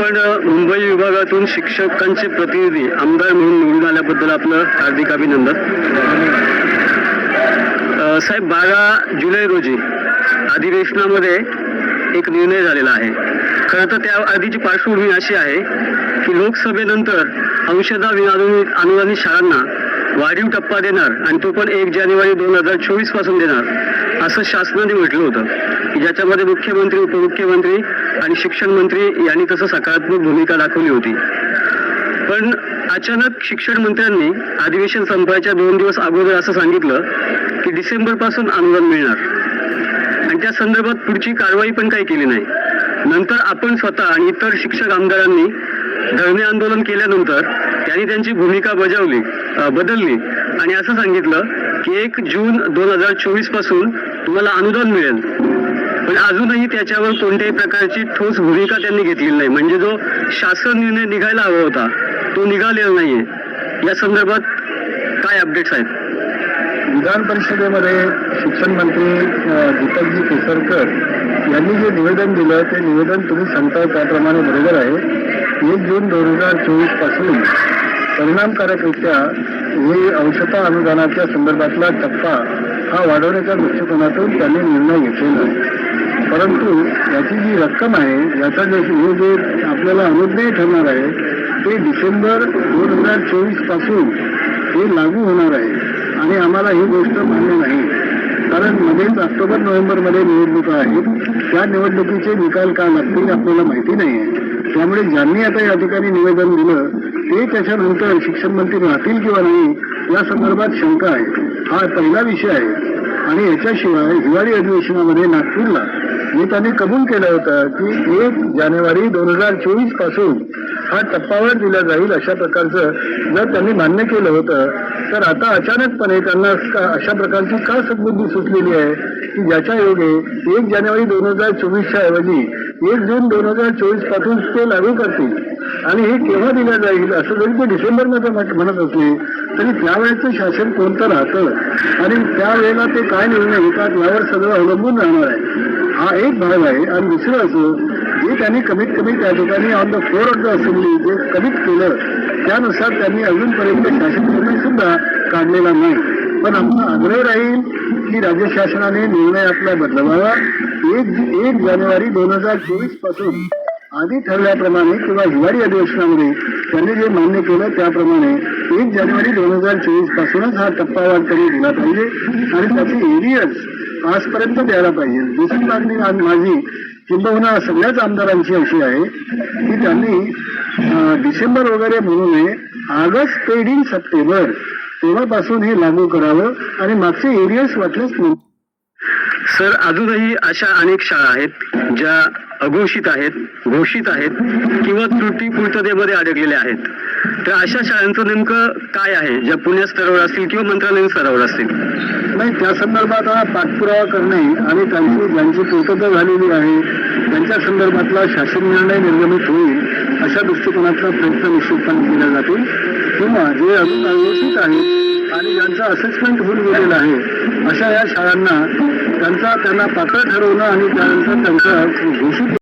आपण मुंबई विभागातून शिक्षकांचे प्रतिनिधी आमदार म्हणून निवडून आल्याबद्दल आपलं हार्दिक अभिनंदन. साहेब बारा जुलै रोजी अधिवेशनामध्ये एक निर्णय झालेला आहे. खरं तर त्या आधीची पार्श्वभूमी अशी आहे की लोकसभेनंतर अंशदा विनानुदानित अनुदानित शाळांना वाढीव टप्पा देणार आणि तो पण एक जानेवारी दोन हजार चोवीसपासून देणार असं शासनाने म्हटलं होतं. की ज्याच्यामध्ये मुख्यमंत्री उपमुख्यमंत्री आणि शिक्षण मंत्री यांनी तसं सकारात्मक भूमिका दाखवली होती. पण अचानक शिक्षण मंत्र्यांनी अधिवेशन संपायच्या दोन दिवस अगोदर असं सांगितलं की डिसेंबरपासून अनुदान मिळणार. आणि त्या संदर्भात पुढची कारवाई पण काही केली नाही. नंतर आपण स्वतः आणि इतर शिक्षक आमदारांनी धरणे आंदोलन केल्यानंतर त्यांनी त्यांची भूमिका बजावली बदलली. आणि असं सांगितलं की एक जून दोन हजार चोवीसपासून तुम्हाला अनुदान मिळेल. पण अजूनही त्याच्यावर कोणत्याही प्रकारची ठोस भूमिका त्यांनी घेतलेली नाही. म्हणजे जो शासन निर्णय निघायला हवा होता तो निघालेला नाहीये. या संदर्भात काय अपडेट्स आहेत? विधान परिषदेमध्ये शिक्षण मंत्री दीपकजी केसरकर यांनी जे निवेदन दिलं ते निवेदन तुम्ही सांगताय त्याप्रमाणे बरोबर आहे. एक जून दोन हजार चोवीसपासून परिणामकारकरित्या हे अंशतः अनुदानाच्या संदर्भातला टप्पा हा वाढवण्याच्या दृष्टिकोनातून त्यांनी निर्णय घेतलेला आहे. परंतु याची जी रक्कम आहे याचा जे हे जे आपल्याला अनुज्ञेय ठरणार आहे ते डिसेंबर दोन हजार चोवीसपासून हे लागू होणार आहे. आणि आम्हाला ही गोष्ट मान्य नाही. कारण मध्येच ऑक्टोबर नोव्हेंबरमध्ये निवडणुका आहेत त्या निवडणुकीचे निकाल काय लागतील आपल्याला माहिती नाही आहे. त्यामुळे ज्यांनी आता या ठिकाणी निवेदन दिलं ते त्याच्यानंतर शिक्षण मंत्री राहतील किंवा नाही या संदर्भात शंका आहे. हा पहिला विषय आहे. आणि याच्याशिवाय हिवाळी अधिवेशनामध्ये नागपूरला हे त्यांनी कबूल केलं होतं की एक जानेवारी दोन हजार चोवीसपासून हा टप्पावर दिला जाईल अशा प्रकारचं जर त्यांनी मान्य केलं होतं तर आता अचानकपणे त्यांना का- अशा प्रकारची का सद्बुद्धी सुचलेली आहे की ज्याच्या योगे एक जानेवारी दोन हजार चोवीसच्या ऐवजी एक जून दोन हजार चोवीसपासून ते लागू करतील? आणि हे केव्हा दिलं जाईल असं जरी ते डिसेंबरमध्ये म्हणत असले तरी त्यावेळेचं शासन कोणतं राहतं? आणि त्यावेळेला ते काय निर्णय घेतात यावर सगळं अवलंबून राहणार आहे. हा एक भाग आहे. आणि दुसरं असं जे त्यांनी कमीत कमी त्या ठिकाणी on the floor of the assembly जे कमीत केलं त्यानुसार त्यांनी अजूनपर्यंत शासन निर्णय सुद्धा काढलेला नाही. पण आमचा आग्रह राहील की राज्य शासनाने निर्णय आपला बदलवावा. एक एक जानेवारी दोन हजार चोवीसपासून आधी ठरल्याप्रमाणे किंवा हिवाळी अधिवेशनामध्ये त्यांनी जे मान्य केलं त्याप्रमाणे एक जानेवारी दोन हजार चोवीस पासूनच हा टप्पावार त्यांनी दिला पाहिजे आणि त्याचे एरियर्स आजपर्यंत द्यायला पाहिजे. दुसरी मागणी माझी किंबहुना सगळ्याच आमदारांची अशी आहे की त्यांनी डिसेंबर वगैरे म्हणू नये ऑगस्ट पेड इन सप्टेंबर तेव्हापासून हे लागू करावं आणि मागचे एरियर्स वाटल्यास नाही सर अजूनही अशा अनेक शाळा आहेत ज्या अघोषित आहेत घोषित आहेत किंवा त्रुटी पूर्ततेमध्ये अडकलेले आहेत. तर अशा शाळांचं नेमकं काय आहे? ज्या पुण्या स्तरावर असतील किंवा मंत्रालयीन स्तरावर असतील? नाही त्या संदर्भात हा पाठपुरावा करणे आणि त्यांची ज्यांची पूर्तता झालेली आहे त्यांच्या संदर्भातला शासन निर्णय निर्गमित होईल अशा दृष्टिकोनातला प्रयत्न निश्चितपणे केला जातील. किंवा जे अजून अघोषित आहेत आणि ज्यांचं असेसमेंट होऊन गेलेलं आहे अशा या शाळांना त्यांचा त्यांना पात्र ठरवणं आणि त्यानंतर त्यांचा घोषित